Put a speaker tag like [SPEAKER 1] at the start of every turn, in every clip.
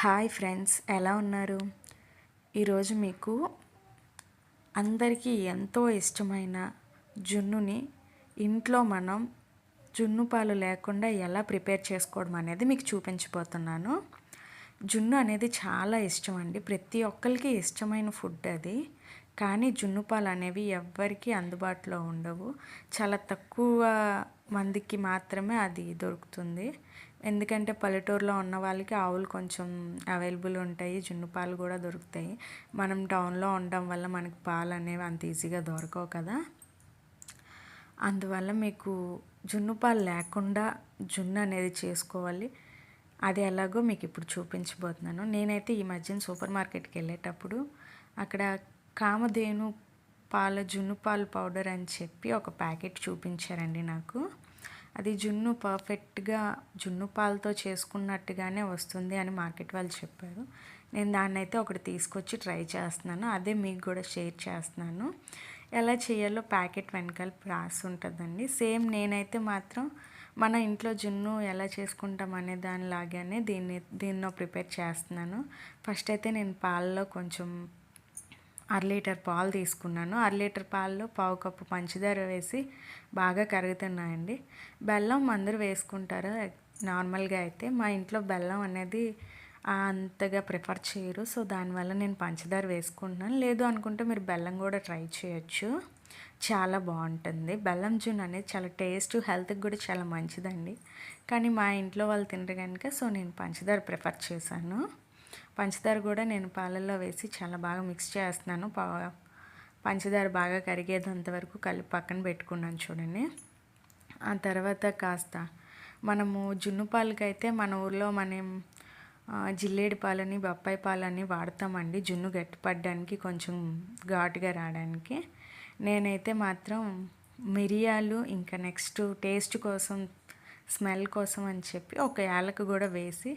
[SPEAKER 1] Hi friends ఎలా ఉన్నారు? ఈరోజు మీకు అందరికీ ఎంతో ఇష్టమైన జున్నుని ఇంట్లో మనం జున్ను పాలు లేకుండా ఎలా ప్రిపేర్ చేసుకోవడం అనేది మీకు చూపించబోతున్నాను. జున్ను అనేది చాలా ఇష్టం అండి. ప్రతి ఒక్కరికి ఇష్టమైన ఫుడ్ అది. కానీ జున్ను పాలు అనేవి ఎవ్వరికీ అందుబాటులో ఉండవు. చాలా తక్కువ మందికి మాత్రమే అది దొరుకుతుంది. ఎందుకంటే పల్లెటూరులో ఉన్న వాళ్ళకి ఆవులు కొంచెం అవైలబుల్ ఉంటాయి జున్ను పాలు కూడా దొరుకుతాయి. మనం టౌన్లో ఉండడం వల్ల మనకి పాలు అనేవి అంత ఈజీగా దొరకవు కదా. అందువల్ల మీకు జున్ను పాలు లేకుండా జున్ను అనేది చేసుకోవాలి. అది ఎలాగో మీకు ఇప్పుడు చూపించబోతున్నాను. నేనైతే ఈ మధ్యన సూపర్ మార్కెట్కి వెళ్ళేటప్పుడు అక్కడ కామధేను పాల జున్ను పాలు పౌడర్ అని చెప్పి ఒక ప్యాకెట్ చూపించారండి నాకు. అది జున్ను పర్ఫెక్ట్గా జున్ను పాలతో చేసుకున్నట్టుగానే వస్తుంది అని మార్కెట్ వాళ్ళు చెప్పారు. నేను దాన్ని అయితే ఒకటి తీసుకొచ్చి ట్రై చేస్తున్నాను. అదే మీకు కూడా షేర్ చేస్తున్నాను. ఎలా చేయాలో ప్యాకెట్ వెనకాల ప్రాస్ ఉంటుందండి. సేమ్ నేనైతే మాత్రం మన ఇంట్లో జున్ను ఎలా చేసుకుంటాం అనే దానిలాగానే దీన్ని దీన్నో ప్రిపేర్ చేస్తున్నాను. ఫస్ట్ అయితే నేను పాలలో కొంచెం అర లీటర్ పాలు తీసుకున్నాను. అర లీటర్ పాలలో పావు కప్పు పంచదార వేసి బాగా కరుగుతున్నాయండి. బెల్లం అందరూ వేసుకుంటారు. నార్మల్గా అయితే మా ఇంట్లో బెల్లం అనేది అంతగా ప్రిఫర్ చేయరు. సో దానివల్ల నేను పంచదార వేసుకుంటున్నాను. లేదు అనుకుంటే మీరు బెల్లం కూడా ట్రై చేయొచ్చు. చాలా బాగుంటుంది. బెల్లం జూన్ అనేది చాలా టేస్ట్ హెల్త్కి కూడా చాలా మంచిదండి. కానీ మా ఇంట్లో వాళ్ళు తినరు కనుక సో నేను పంచదార ప్రిఫర్ చేశాను. పంచదార కూడా నేను పాలల్లో వేసి చాలా బాగా మిక్స్ చేస్తున్నాను. పంచదార బాగా కరిగేదంత వరకు కలిపి పక్కన పెట్టుకున్నాను చూడండి. ఆ తర్వాత కాస్త మనము జున్ను పాలకైతే మన ఊర్లో మనం జిల్లేడి పాలని బొప్పాయి పాలని వాడతామండి. జున్ను గట్టిపడడానికి కొంచెం ఘాటుగా రావడానికి. నేనైతే మాత్రం మిరియాలు ఇంకా నెక్స్ట్ టేస్ట్ కోసం స్మెల్ కోసం అని చెప్పి ఒక యాలకు కూడా వేసి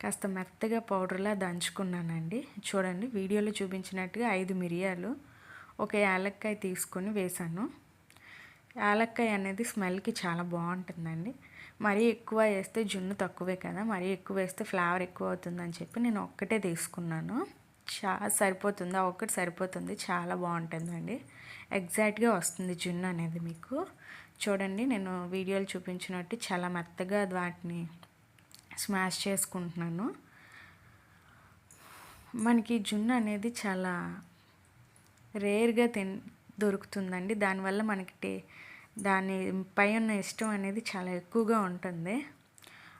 [SPEAKER 1] కాస్త మెత్తగా పౌడర్లా దంచుకున్నానండి. చూడండి వీడియోలో చూపించినట్టుగా ఐదు మిరియాలు ఒక యాలక్కాయ తీసుకొని వేసాను. యాలక్కాయ అనేది స్మెల్కి చాలా బాగుంటుందండి. మరీ ఎక్కువ వేస్తే జున్ను తక్కువే కదా మరీ ఎక్కువ వేస్తే ఫ్లేవర్ ఎక్కువ అవుతుందని చెప్పి నేను ఒక్కటే తీసుకున్నాను. చా సరిపోతుంది? ఒక్కటి సరిపోతుంది. చాలా బాగుంటుందండి. ఎగ్జాక్ట్గా వస్తుంది జున్ను అనేది మీకు. చూడండి నేను వీడియోలు చూపించినట్టు చాలా మెత్తగా వాటిని స్మాష్ చేసుకుంటున్నాను. మనకి జున్ను అనేది చాలా రేర్గా తిన్ దొరుకుతుందండి. దానివల్ల మనకి టే దాని పై ఉన్న ఇష్టం అనేది చాలా ఎక్కువగా ఉంటుంది.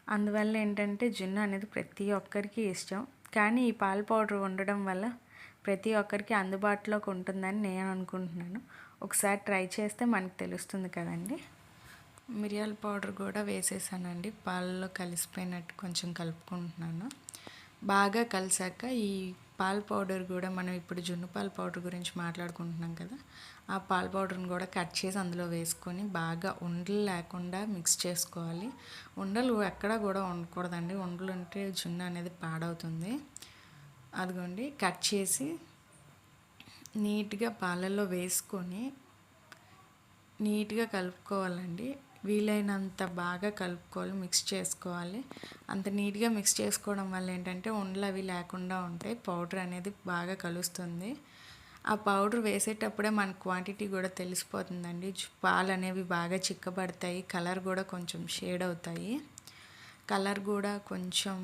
[SPEAKER 1] అందువల్ల ఏంటంటే జున్ను అనేది ప్రతి ఒక్కరికి ఇష్టం. కానీ ఈ పాల పౌడర్ ఉండడం వల్ల ప్రతి ఒక్కరికి అందుబాటులోకి ఉంటుందని నేను అనుకుంటున్నాను. ఒకసారి ట్రై చేస్తే మనకు తెలుస్తుంది కదండి. మిరియాల పౌడర్ కూడా వేసేసానండి. పాలలో కలిసిపోయినట్టు కొంచెం కలుపుకుంటున్నాను. బాగా కలిసాక ఈ పాల పౌడర్ కూడా మనం ఇప్పుడు జున్ను పాల పౌడర్ గురించి మాట్లాడుకుంటున్నాం కదా ఆ పాల పౌడర్ని కూడా కట్ చేసి అందులో వేసుకొని బాగా ఉండలు లేకుండా మిక్స్ చేసుకోవాలి. ఉండలు ఎక్కడా కూడా ఉండకూడదండి. ఉండలు ఉంటే జున్ను అనేది పాడవుతుంది. అదిగోండి కట్ చేసి నీట్గా పాలల్లో వేసుకొని నీట్గా కలుపుకోవాలండి. వీలైనంత బాగా కలుపుకోవాలి మిక్స్ చేసుకోవాలి. అంత నీట్గా మిక్స్ చేసుకోవడం వల్ల ఏంటంటే ఉండలు అవి లేకుండా ఉంటాయి. పౌడర్ అనేది బాగా కలుస్తుంది. ఆ పౌడర్ వేసేటప్పుడే మన క్వాంటిటీ కూడా తెలిసిపోతుందండి. పాలు అనేవి బాగా చిక్కబడతాయి. కలర్ కూడా కొంచెం షేడ్ అవుతాయి. కలర్ కూడా కొంచెం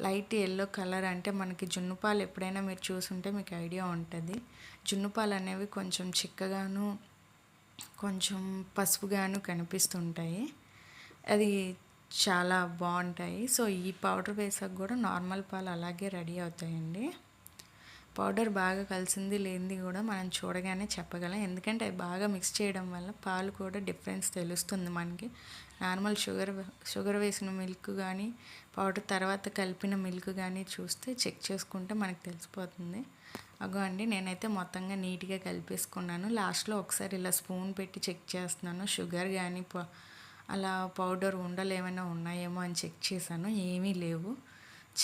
[SPEAKER 1] లైట్ ఎల్లో కలర్ అంటే మనకి జున్ను పాలు ఎప్పుడైనా మీరు చూసుంటే మీకు ఐడియా ఉంటుంది. జున్ను పాలు అనేవి కొంచెం చిక్కగాను కొంచెం పసుపుగాను కనిపిస్తుంటాయి. అది చాలా బాగుంటాయి. సో ఈ పౌడర్ వేసాక కూడా నార్మల్ పాలు అలాగే రెడీ అవుతాయండి. పౌడర్ బాగా కలిసింది లేనిది కూడా మనం చూడగానే చెప్పగలం. ఎందుకంటే అవి బాగా మిక్స్ చేయడం వల్ల పాలు కూడా డిఫరెన్స్ తెలుస్తుంది మనకి. నార్మల్ షుగర్ షుగర్ వేసిన మిల్క్ కానీ పౌడర్ తర్వాత కలిపిన మిల్క్ కానీ చూస్తే చెక్ చేసుకుంటే మనకు తెలిసిపోతుంది. అగో అండి నేనైతే మొత్తంగా నీట్గా కలిపేసుకున్నాను. లాస్ట్లో ఒకసారి ఇలా స్పూన్ పెట్టి చెక్ చేస్తున్నాను. షుగర్ కానీ అలా పౌడర్ ఉండలు ఏమైనా ఉన్నాయేమో అని చెక్ చేశాను. ఏమీ లేవు.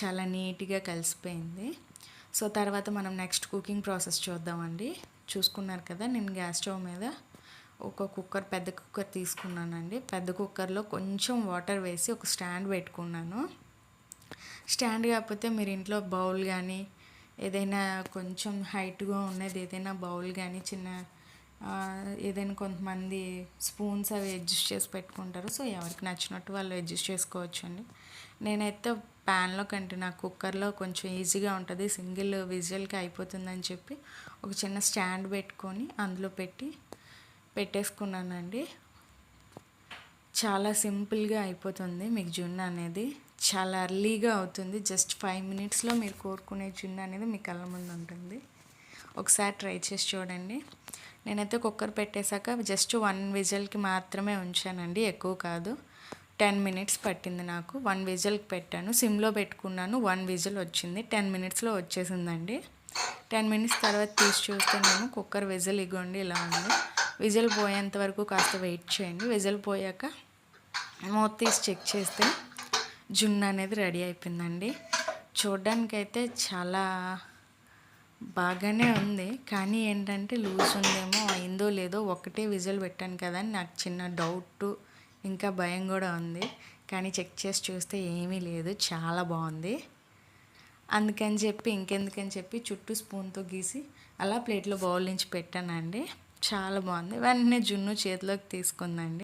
[SPEAKER 1] చాలా నీట్గా కలిసిపోయింది. సో తర్వాత మనం నెక్స్ట్ కుకింగ్ ప్రాసెస్ చూద్దామండి. చూసుకున్నారు కదా నేను గ్యాస్ స్టవ్ మీద ఒక కుక్కర్ పెద్ద కుక్కర్ తీసుకున్నానండి. పెద్ద కుక్కర్లో కొంచెం వాటర్ వేసి ఒక స్టాండ్ పెట్టుకున్నాను. స్టాండ్ కాకపోతే మీరు ఇంట్లో బౌల్ కానీ ఏదైనా కొంచెం హైట్గా ఉన్నది ఏదైనా బౌల్ కానీ చిన్న ఏదైనా కొంతమంది స్పూన్స్ అవి అడ్జస్ట్ చేసి పెట్టుకుంటారు. సో ఎవరికి నచ్చినట్టు వాళ్ళు అడ్జస్ట్ చేసుకోవచ్చు అండి నేనైతే ప్యాన్లో కంటే నా కుక్కర్లో కొంచెం ఈజీగా ఉంటుంది. సింగిల్ విజువల్కి అయిపోతుందని చెప్పి ఒక చిన్న స్టాండ్ పెట్టుకొని అందులో పెట్టి పెట్టేసుకున్నానండి. చాలా సింపుల్గా అయిపోతుంది మీకు జున్ను అనేది. చాలా అర్లీగా అవుతుంది. జస్ట్ ఫైవ్ మినిట్స్లో మీరు కోరుకునే జున్ను అనేది మీ కళ్ళ ముందు ఉంటుంది. ఒకసారి ట్రై చేసి చూడండి. నేనైతే కుక్కర్ పెట్టేశాక జస్ట్ వన్ విజిల్కి మాత్రమే ఉంచానండి. ఎక్కువ కాదు. టెన్ మినిట్స్ పట్టింది నాకు. వన్ విజిల్కి పెట్టాను. సిమ్లో పెట్టుకున్నాను. వన్ విజిల్ వచ్చింది. టెన్ మినిట్స్లో వచ్చేసిందండి. టెన్ మినిట్స్ తర్వాత తీసి చూస్తే నేను కుక్కర్ విజిల్ ఇగోండి ఇలా ఉంది. విజిల్ పోయేంత వరకు కాస్త వెయిట్ చేయండి. విజిల్ పోయాక మూత తీసి చెక్ చేస్తే జున్ను అనేది రెడీ అయిపోయిందండి. చూడ్డానికైతే చాలా బాగానే ఉంది. కానీ ఏంటంటే లూజ్ ఉందేమో అయిందో లేదో ఒకటే విజిల్ పెట్టాను కదా అని నాకు చిన్న డౌట్ ఇంకా భయం కూడా ఉంది. కానీ చెక్ చేసి చూస్తే ఏమీ లేదు చాలా బాగుంది. అందుకని చెప్పి ఇంకెందుకని చెప్పి చుట్టూ స్పూన్తో గీసి అలా ప్లేట్లో బౌల్ నుంచి పెట్టానండి. చాలా బాగుంది. వెంటనే జున్ను చేతిలోకి తీసుకుందండి.